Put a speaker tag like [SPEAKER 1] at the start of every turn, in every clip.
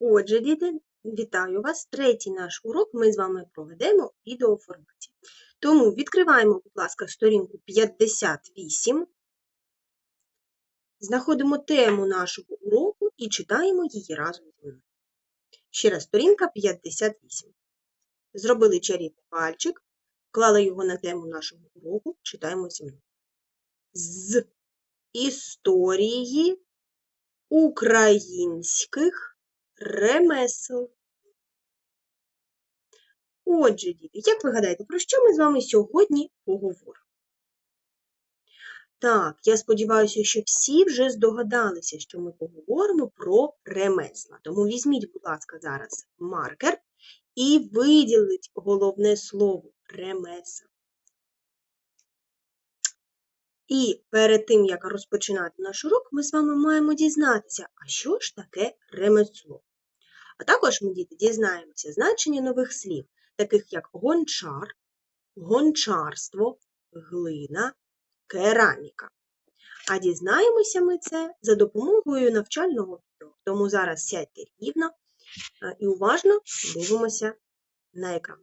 [SPEAKER 1] Отже, діти, вітаю вас. Третій наш урок ми з вами проведемо в відеоформаті. Тому відкриваємо, будь ласка, сторінку 58, знаходимо тему нашого уроку і читаємо її разом зі мною. Ще раз, сторінка 58. Зробили чарівний пальчик, вклали його на тему нашого уроку, читаємо зі мною. З історії українських ремесел. Отже, діти, як ви гадаєте, про що ми з вами сьогодні поговоримо? Так, я сподіваюся, що всі вже здогадалися, що ми поговоримо про ремесла. Тому візьміть, будь ласка, зараз маркер і виділіть головне слово ремесел. І перед тим, як розпочинати наш урок, ми з вами маємо дізнатися, а що ж таке ремесло. А також ми, діти, дізнаємося значення нових слів, таких як гончар, гончарство, глина, кераміка. А дізнаємося ми це за допомогою навчального відео. Тому зараз сядьте рівно і уважно дивимося на екран.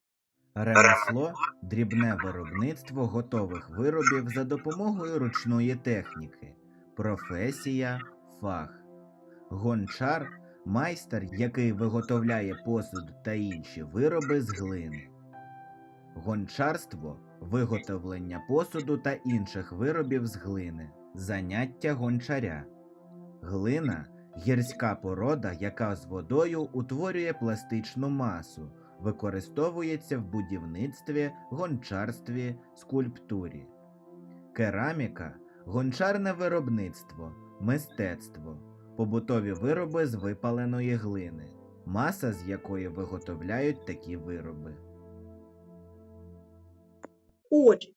[SPEAKER 2] Ремесло дрібне виробництво готових виробів за допомогою ручної техніки. Професія фах. Гончар майстер, який виготовляє посуд та інші вироби з глини. Гончарство виготовлення посуду та інших виробів з глини. Заняття гончаря. Глина гірська порода, яка з водою утворює пластичну масу використовується в будівництві, гончарстві, скульптурі. Кераміка гончарне виробництво, мистецтво, побутові вироби з випаленої глини, маса з якої виготовляють такі вироби.
[SPEAKER 1] Отже,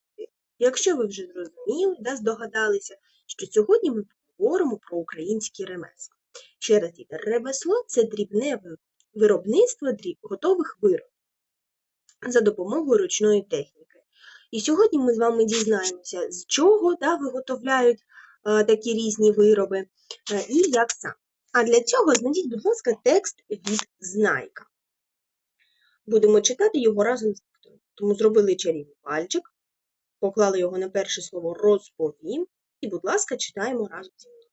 [SPEAKER 1] якщо ви вже зрозуміли, да, здогадалися, що сьогодні ми поговоримо про українські ремесла. Ще раз, діти, ремесло – це дрібне виробництво дріб, готових виробів за допомогою ручної техніки. І сьогодні ми з вами дізнаємося, з чого да, виготовляють такі різні вироби е, і як саме. А для цього знайдіть, будь ласка, текст від Знайка. Будемо читати його разом з диктором. Тому зробили чарівний пальчик, поклали його на перше слово розповім, і, будь ласка, читаємо разом зі мною.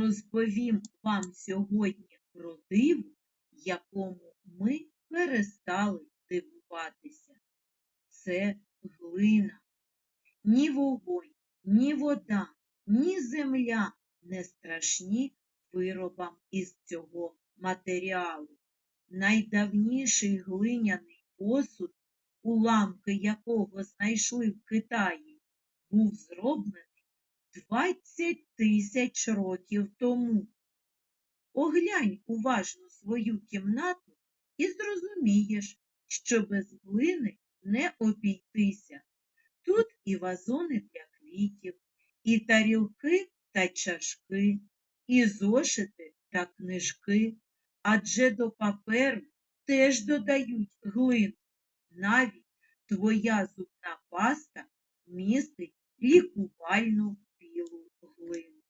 [SPEAKER 3] розповім вам сьогодні про диво, якому ми перестали дивуватися. Це глина. Ні вогонь, ні вода, ні земля не страшні виробам із цього матеріалу. Найдавніший глиняний посуд, уламки якого знайшли в Китаї, був зроблений 20 тисяч років тому. Оглянь уважно свою кімнату і зрозумієш, що без глини не обійтися. Тут і вазони для квітів, і тарілки та чашки, і зошити та книжки, адже до паперу теж додають глину. Навіть твоя зубна паста містить лікувальну білу глину.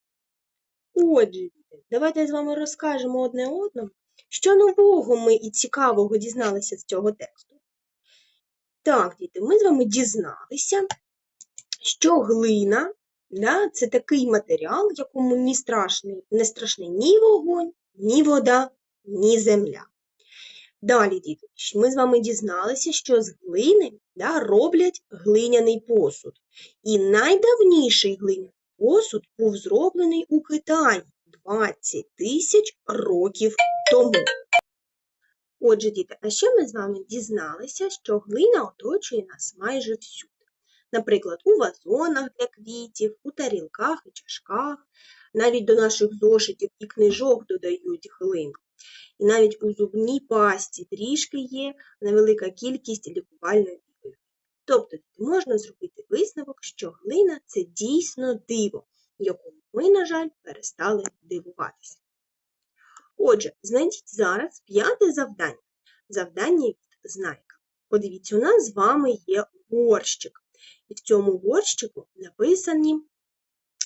[SPEAKER 1] Отже, давайте з вами розкажемо одне одному, що нового ми і цікавого дізналися з цього тексту. Так, діти, ми з вами дізналися, що глина да, це такий матеріал, якому ні страшний, не страшний ні вогонь, ні вода, ні земля. Далі, діти, ми з вами дізналися, що з глини да, роблять глиняний посуд. І найдавніший глиняний посуд був зроблений у Китаї 20 тисяч років тому. Отже, діти, а ще ми з вами дізналися, що глина оточує нас майже всюди. Наприклад, у вазонах для квітів, у тарілках і чашках, навіть до наших зошитів і книжок додають глину. І навіть у зубній пасті трішки є невелика кількість лікувальної глини. Тобто можна зробити висновок, що глина це дійсно диво, якому ми, на жаль, перестали дивуватися. Отже, знайдіть зараз п'яте завдання. Завдання від знайка. Подивіться, у нас з вами є горщик. І в цьому горщику написані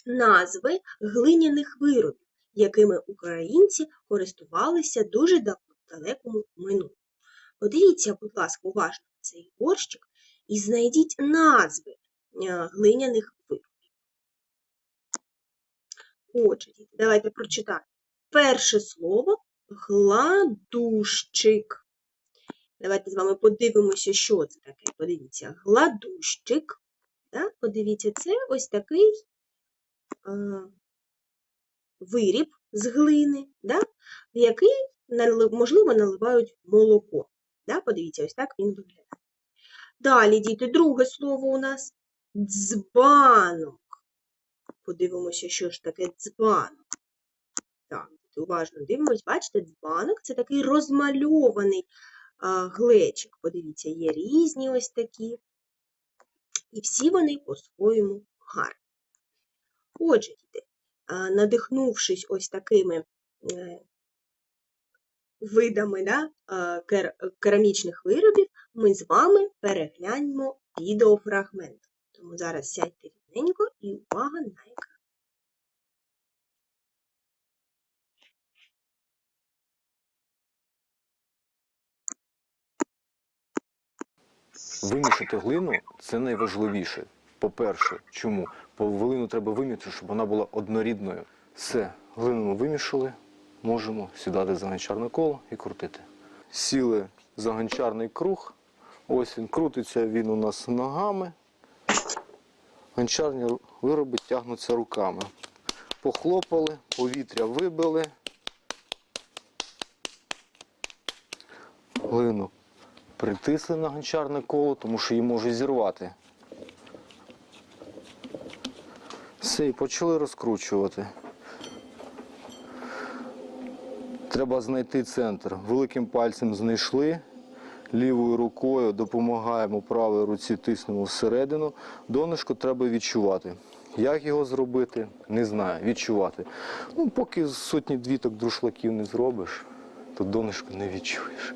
[SPEAKER 1] назви глиняних виробів, якими українці користувалися дуже дав- далекому минулому. Подивіться, будь ласка, уважно на цей горщик і знайдіть назви е, глиняних виробів. Отже, давайте прочитаємо. Перше слово гладущик. Давайте з вами подивимося, що це таке. Подивіться, гладущик. Да? Подивіться, це ось такий е, виріб з глини, да? в який, можливо, наливають молоко. Да? Подивіться, ось так він виглядає. Далі, діти, друге слово у нас дзбанок. Подивимося, що ж таке дзбанок. Так, уважно дивимось, бачите, дзбанок це такий розмальований а, глечик. Подивіться, є різні ось такі. І всі вони по-своєму гарні. Отже, надихнувшись ось такими е, видами да, кер- керамічних виробів, ми з вами перегляньмо відеофрагмент. Тому зараз сядьте рівненько і увага на екран.
[SPEAKER 4] Вимішати глину це найважливіше. По-перше, чому? Бо глину треба вимішати, щоб вона була однорідною. Все, глину ми вимішали, можемо сідати за гончарне коло і крутити. Сіли за гончарний круг. Ось він крутиться, він у нас ногами. Гончарні вироби тягнуться руками. Похлопали, повітря вибили. Глину притисли на гончарне коло, тому що її може зірвати. Все, і почали розкручувати. Треба знайти центр. Великим пальцем знайшли, лівою рукою допомагаємо правій руці, тиснемо всередину. Донышко треба відчувати. Як його зробити, не знаю, відчувати. Ну, поки сотні двіток друшлаків не зробиш, то донышко не відчуєш.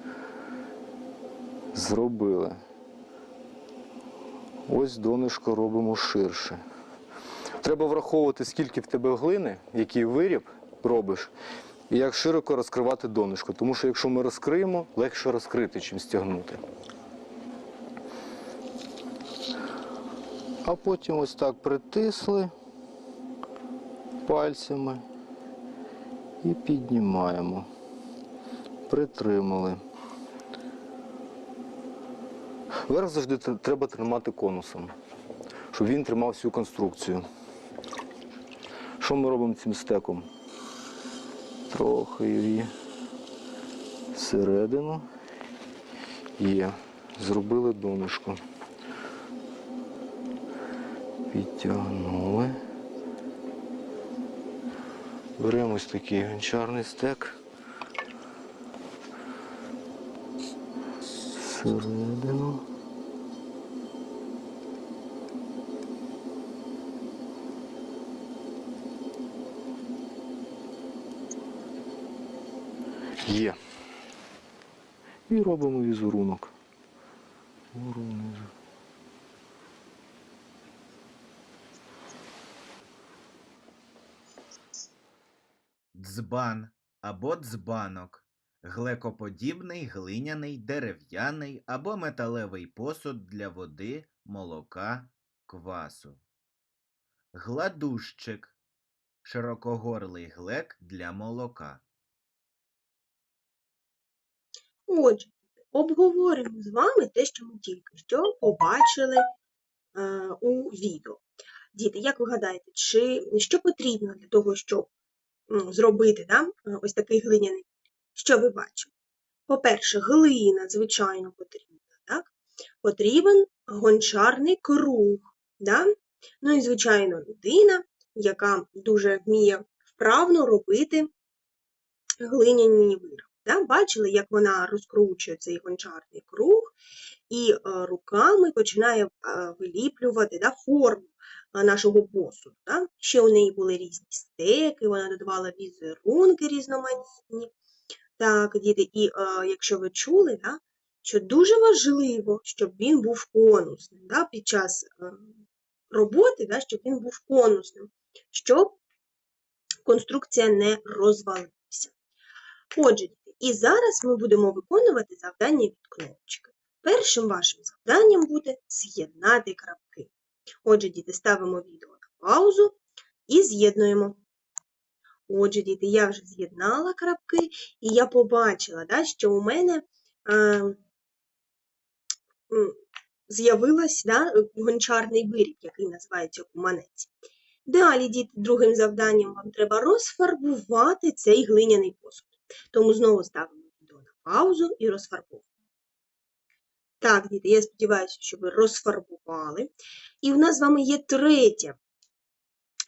[SPEAKER 4] Зробили. Ось донышко робимо ширше. Треба враховувати, скільки в тебе глини, який виріб робиш, і як широко розкривати донышко. Тому що якщо ми розкриємо, легше розкрити, чим стягнути. А потім ось так притисли пальцями і піднімаємо. Притримали. Верх завжди треба тримати конусом, щоб він тримав всю конструкцію. Що ми робимо цим стеком? Трохи її всередину. Є. Зробили донышко. Підтягнули. Беремо ось такий гончарний стек. Всередину. Є. І робимо візерунок. Візерунок.
[SPEAKER 2] Дзбан або дзбанок глекоподібний глиняний, дерев'яний або металевий посуд для води, молока, квасу. Гладущик широкогорлий глек для молока.
[SPEAKER 1] Отже, обговоримо з вами те, що ми тільки що побачили е, у відео. Діти, як ви гадаєте, чи що потрібно для того, щоб м, зробити да, е, ось такий глиняний? Що ви бачите? По-перше, глина, звичайно, потрібна. Так? Потрібен гончарний круг. Да? Ну і, звичайно, людина, яка дуже вміє вправно робити глиняні вироби. Да? Бачили, як вона розкручує цей гончарний круг і е, руками починає е, виліплювати да, форму е, нашого посуду. Да? Ще у неї були різні стеки, вона додавала візерунки різноманітні. Так, діти, і е, якщо ви чули, да, що дуже важливо, щоб він був конусним да, під час роботи, да, щоб він був конусним, щоб конструкція не розвалилася. Отже, і зараз ми будемо виконувати завдання від кнопочки. Першим вашим завданням буде з'єднати крапки. Отже, діти, ставимо відео на паузу і з'єднуємо. Отже, діти, я вже з'єднала крапки, і я побачила, да, що у мене е, з'явилась да, гончарний виріб, який називається куманець. Далі, діти, другим завданням вам треба розфарбувати цей глиняний посуд. Тому знову ставимо відео на паузу і розфарбовуємо. Так, діти, я сподіваюся, що ви розфарбували. І в нас з вами є третє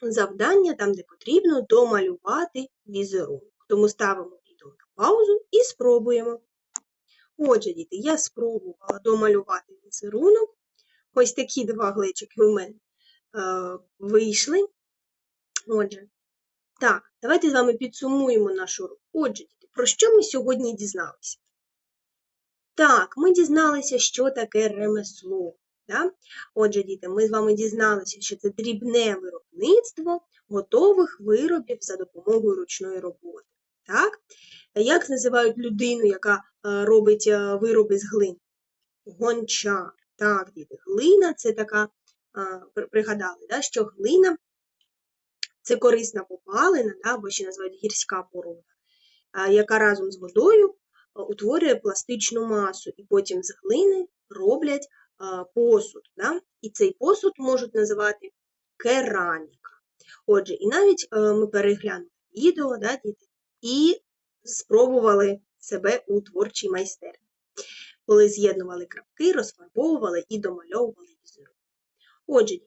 [SPEAKER 1] завдання, там, де потрібно домалювати візерунок. Тому ставимо відео на паузу і спробуємо. Отже, діти, я спробувала домалювати візерунок. Ось такі два глечики у мене е, вийшли. Отже, так, давайте з вами підсумуємо наш урок. Отже, про що ми сьогодні дізналися? Так, ми дізналися, що таке ремесло. Да? Отже, діти, ми з вами дізналися, що це дрібне виробництво готових виробів за допомогою ручної роботи. Так? Як називають людину, яка е, робить е, вироби з глини? Гончар. Так, діти, глина це така, е, пригадали, да, що глина це корисна попалина, або ще називають гірська порода, е, яка разом з водою е, утворює пластичну масу, і потім з глини роблять е, посуд. Да? І цей посуд можуть називати кераміка. Отже, і навіть ми переглянули відео, да, діти, і спробували себе у творчій майстерні, коли з'єднували крапки, розфарбовували і домальовували візерунок. Отже,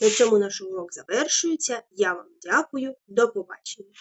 [SPEAKER 1] на цьому наш урок завершується. Я вам дякую. До побачення.